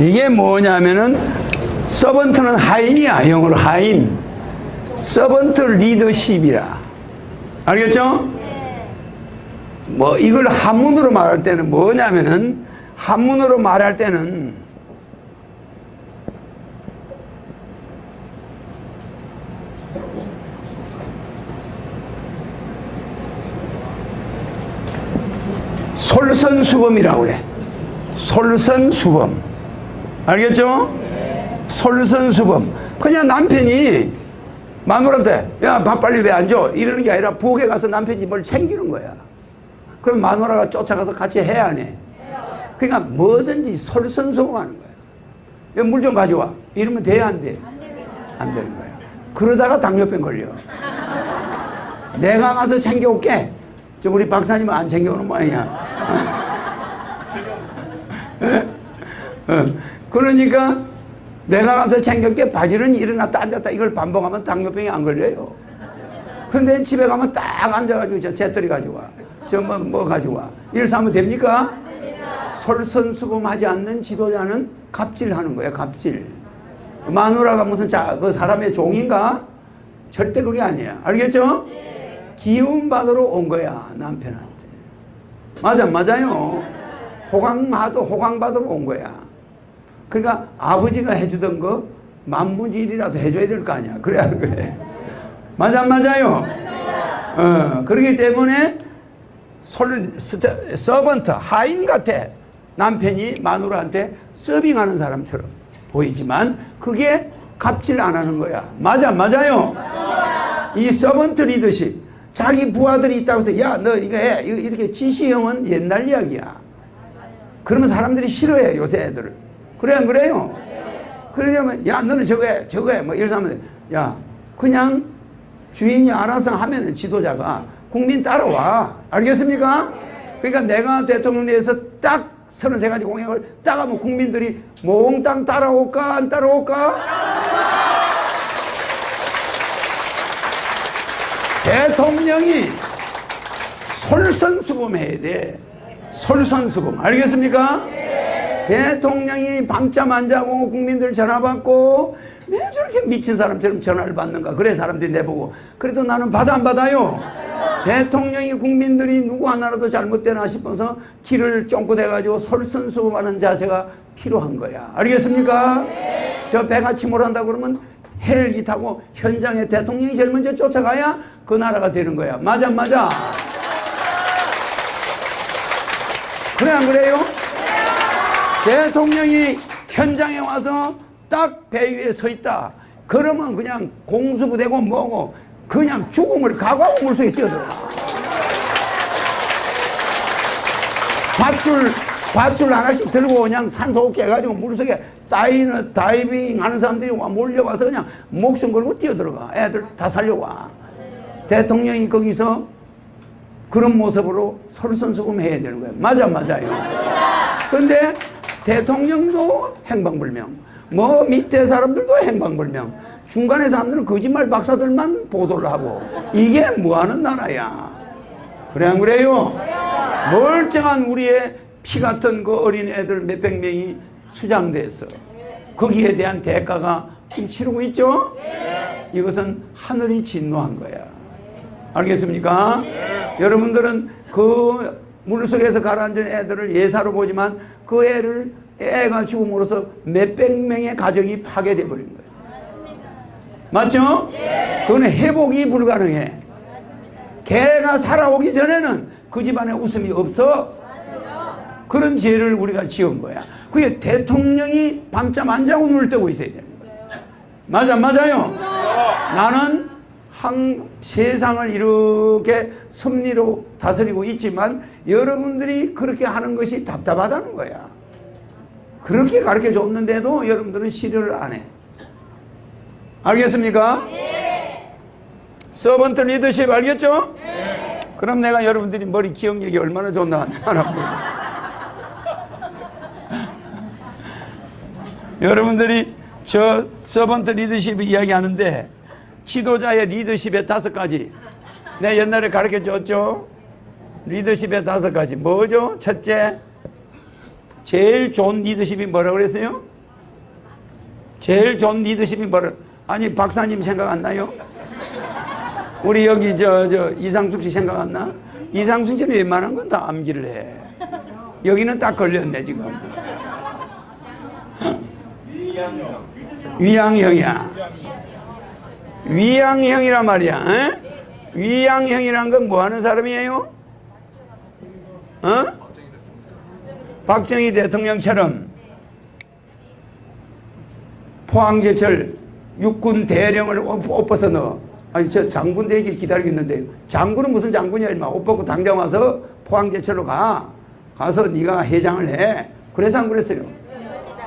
이게 뭐냐면은 서번트는 하인이야 영어로 하인. 서번트 리더십이라. 알겠죠? 뭐 이걸 한문으로 말할 때는 뭐냐면은 한문으로 말할 때는 솔선수범이라고 그래. 솔선수범 알겠죠? 솔선수범. 그냥 남편이 마누라한테 야 밥 빨리 왜 안 줘? 이러는 게 아니라 부엌에 가서 남편이 뭘 챙기는 거야. 그럼 마누라가 쫓아가서 같이 해야 안 해? 그러니까 뭐든지 솔선수범하는 거야. 물 좀 가져와. 이러면 돼야 안 돼? 안 되는 거야. 그러다가 당뇨병 걸려. 내가 가서 챙겨올게. 저 우리 박사님은 안 챙겨오는 모양이야. 어, 그러니까 내가 가서 챙겼게 바지는 일어났다 앉았다 이걸 반복하면 당뇨병이 안 걸려요. 근데 집에 가면 딱 앉아가지고 저 재떨이 가져와. 저뭐 뭐 가져와. 이래서 하면 됩니까? 솔선수범하지 않는 지도자는 갑질하는 거예요. 갑질. 마누라가 무슨 자, 그 사람의 종인가? 절대 그게 아니야. 알겠죠? 기운 받으러 온 거야 남편한테. 맞아 맞아요. 호강하도 호강 받으러 온 거야. 그러니까 아버지가 해주던 거 만분지일이라도 해줘야 될 거 아니야. 그래 안 그래? 맞아 안 맞아요? 어, 그렇기 때문에 솔, 서번트, 하인 같아. 남편이 마누라한테 서빙하는 사람처럼 보이지만 그게 갑질 안 하는 거야. 맞아 안 맞아요? 이 서번트 리더십. 자기 부하들이 있다고 해서 야 너 이거 해. 이렇게 지시형은 옛날 이야기야. 그러면 사람들이 싫어해 요새 애들을. 그래 안 그래요? 그러려면 야 너는 저거 해 저거 해뭐 이래서 하면 돼. 야 그냥 주인이 알아서 하면은 지도자가 국민 따라와 알겠습니까? 그러니까 내가 대통령 내에서 딱 33가지 공약을 딱 하면 국민들이 몽땅 따라올까 안 따라올까? 대통령이 솔선수범해야 돼 솔선수범 알겠습니까? 대통령이 밤잠 안 자고 국민들 전화 받고 왜 저렇게 미친 사람처럼 전화를 받는가 그래 사람들이 내보고 그래도 나는 받아 안 받아요 대통령이 국민들이 누구 하나라도 잘못되나 싶어서 길을 쫑고 대가지고 솔선수범하는 자세가 필요한 거야 알겠습니까? 저 배가 침몰한다 그러면 헬기 타고 현장에 대통령이 제일 먼저 쫓아가야 그 나라가 되는 거야 맞아 안 맞아? 그래 안 그래요? 대통령이 현장에 와서 딱 배 위에 서 있다. 그러면 그냥 공수부대고 뭐고 그냥 죽음을 각오하고 물속에 뛰어들어. 밧줄, 밧줄 하나씩 들고 그냥 산소호흡기 해가지고 물속에 다이너, 다이빙 하는 사람들이 와 몰려와서 그냥 목숨 걸고 뛰어들어가. 애들 다 살려와. 대통령이 거기서 그런 모습으로 솔선수범 해야 되는 거예요. 맞아, 맞아요. 근데 대통령도 행방불명, 뭐 밑에 사람들도 행방불명, 중간에 사람들은 거짓말 박사들만 보도를 하고 이게 뭐하는 나라야? 그래 안 그래요? 멀쩡한 우리의 피 같은 그 어린 애들 몇백 명이 수장돼서 거기에 대한 대가가 지금 치르고 있죠? 이것은 하늘이 진노한 거야. 알겠습니까? 여러분들은 그 물속에서 가라앉은 애들을 예사로 보지만 그 애를 애가 죽음으로써 몇백 명의 가정이 파괴돼 버린 거예요. 맞죠? 그거는 회복이 불가능해. 개가 살아오기 전에는 그 집안에 웃음이 없어. 그런 죄를 우리가 지은 거야. 그게 대통령이 밤잠 안 자고 뜨고 있어야 되는 거야. 맞아, 맞아요. 나는 한 세상을 이렇게 섭리로 다스리고 있지만 여러분들이 그렇게 하는 것이 답답하다는 거야. 그렇게 가르쳐 줬는데도 여러분들은 실현을 안 해. 알겠습니까? 서번트 리더십 알겠죠? 그럼 내가 여러분들이 머리 기억력이 얼마나 좋나 보자. 여러분들이 저 서번트 리더십 이야기하는데 지도자의 리더십의 다섯 가지. 내 옛날에 가르쳐 줬죠? 리더십의 다섯 가지. 뭐죠? 첫째, 제일 좋은 리더십이 뭐라고 그랬어요? 제일 좋은 리더십이 뭐를 아니 박사님 생각 안 나요? 우리 여기 저 저 이상숙 씨 생각 안 나? 이상숙 씨는 웬만한 건 다 암기를 해. 여기는 딱 걸렸네 지금. 위양형이야. 위양형이란 말이야. 에? 위양형이란 건 뭐 하는 사람이에요? 어? 박정희 대통령처럼 포항제철 육군 대령을 옷- 옷 벗어 넣어. 아니, 저 장군 대기 기다리고 있는데, 장군은 무슨 장군이야, 임마. 옷 벗고 당장 와서 포항제철로 가. 가서 네가 회장을 해. 그래서 안 그랬어요.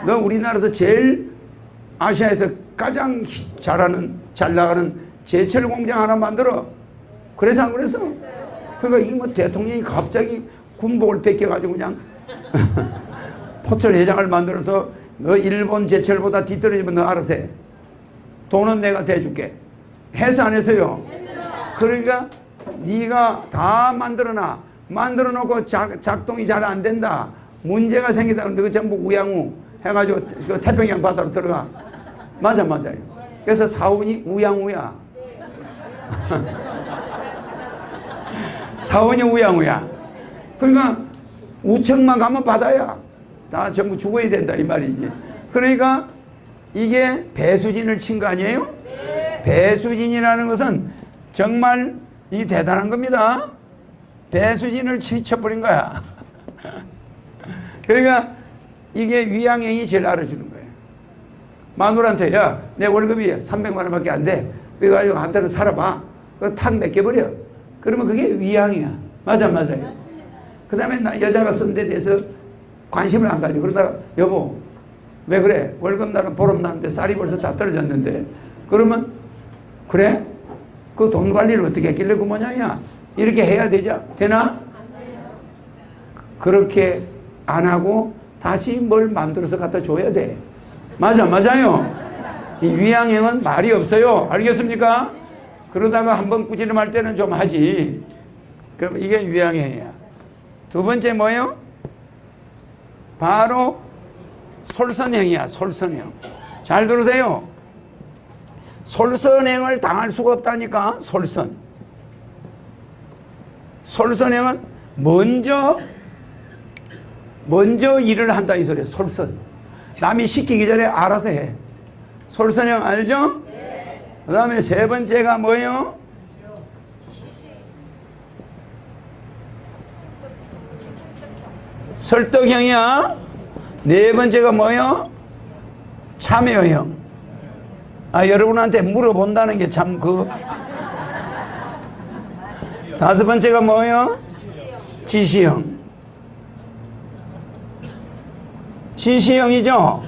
너 우리나라에서 제일 아시아에서 가장 히- 잘하는, 잘 나가는 제철 공장 하나 만들어. 그래서 안 그랬어? 그러니까 이 뭐 대통령이 갑자기 군복을 뺏겨가지고 그냥 포철 회장을 만들어서 너 일본 제철보다 뒤떨어지면 너 알아서 해. 돈은 내가 대줄게. 해서 안 했어요? 그러니까 네가 다 만들어놔. 만들어 놓고 작, 작동이 잘 안 된다. 문제가 생기다. 그러면 그 전부 우양우 해가지고 그 태평양 바다로 들어가. 맞아, 맞아요. 그래서 사원이 우양우야. 사원이 우양우야. 그러니까 우측만 가면 바다야. 다 전부 죽어야 된다 이 말이지. 그러니까 이게 배수진을 친 거 아니에요? 배수진이라는 것은 정말 이 대단한 겁니다. 배수진을 치- 쳐버린 거야. 그러니까 이게 위양행이 제일 알아주는 거예요. 마누라한테 야 내 월급이 300만 원밖에 안 돼. 그래가지고 한 달은 살아봐. 그거 탁 맡겨버려. 그러면 그게 위양이야. 맞아 맞아요. 그 다음에 여자가 쓴 데 대해서 관심을 안 가지고 그러다가 여보 왜 그래? 월급 나는 보름 나는데 쌀이 벌써 다 떨어졌는데 그러면 그래? 그 돈 관리를 어떻게 했길래 그 모양이야? 이렇게 해야 되죠? 되나? 그렇게 안 하고 다시 뭘 만들어서 갖다 줘야 돼. 맞아, 맞아요. 이 위양형은 말이 없어요. 알겠습니까? 그러다가 한 번 꾸지람할 때는 좀 하지. 그럼 이게 위양형이야. 두 번째 뭐예요? 바로 솔선행이야, 솔선행. 잘 들으세요. 솔선행을 당할 수가 없다니까, 솔선. 솔선행은 먼저, 먼저 일을 한다 이 소리야, 솔선. 남이 시키기 전에 알아서 해. 솔선행 알죠? 그 다음에 세 번째가 뭐예요? 설득형이야. 네 번째가 뭐예요? 참여형. 아, 여러분한테 물어본다는 게 참 그. 다섯 번째가 뭐예요? 지시형. 지시형이죠?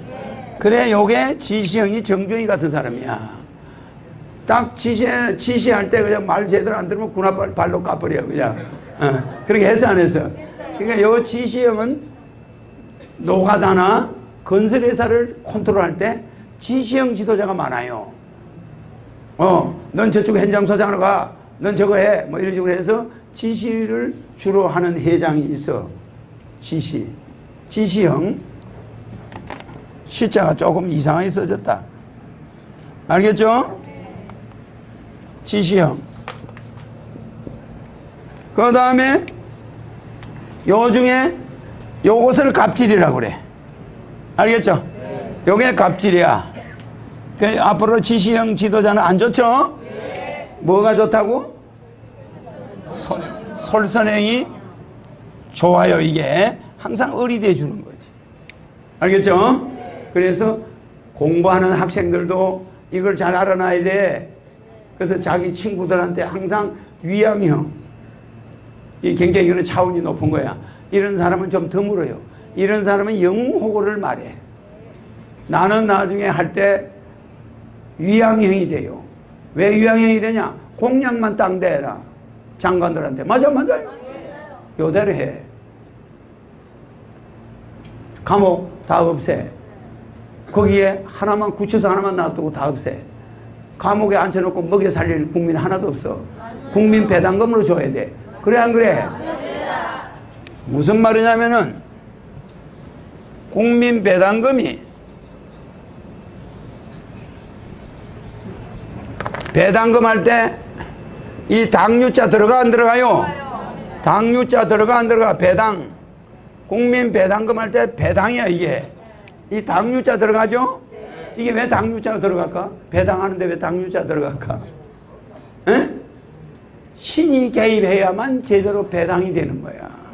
그래, 요게 지시형이 정중히 같은 사람이야. 딱 지시, 지시할 때 그냥 말 제대로 안 들으면 군화 발로 까버려, 그냥. 어, 그렇게 해서 안 했어. 그러니까 요 지시형은 노가다나 건설회사를 컨트롤할 때 지시형 지도자가 많아요. 어, 넌 저쪽 현장 소장으로 가. 넌 저거 해. 뭐 이런 식으로 해서 지시를 주로 하는 회장이 있어. 지시. 지시형. 시자가 조금 이상하게 써졌다. 알겠죠? 지시형. 그 다음에 요 중에 요것을 갑질이라고 그래. 알겠죠? 요게 갑질이야. 그 앞으로 지시형 지도자는 안 좋죠? 뭐가 좋다고? 솔, 솔선행이 좋아요, 이게. 항상 어리대 주는 거지. 알겠죠? 그래서 공부하는 학생들도 이걸 잘 알아놔야 돼. 그래서 자기 친구들한테 항상 위양형. 이 굉장히 이거는 차원이 높은 거야. 이런 사람은 좀 드물어요. 이런 사람은 영호고를 말해. 나는 나중에 할 때 위양형이 돼요. 왜 위양형이 되냐? 공약만 딱 내라. 장관들한테. 맞아, 맞아요. 요대로 해. 감옥 다 없애. 거기에 하나만 구쳐서 하나만 놔두고 다 없애. 감옥에 앉혀놓고 먹여 살릴 국민 하나도 없어. 국민 배당금으로 줘야 돼. 그래 안 그래? 무슨 말이냐면은 국민 배당금이 배당금 할 때 이 당유자 들어가 안 들어가요? 당유자 들어가 안 들어가? 배당. 국민 배당금 할 때 배당이야 이게. 이 당유자 들어가죠? 이게 왜 당유자가 들어갈까? 배당하는데 왜 당유자 들어갈까? 에? 신이 개입해야만 제대로 배당이 되는 거야.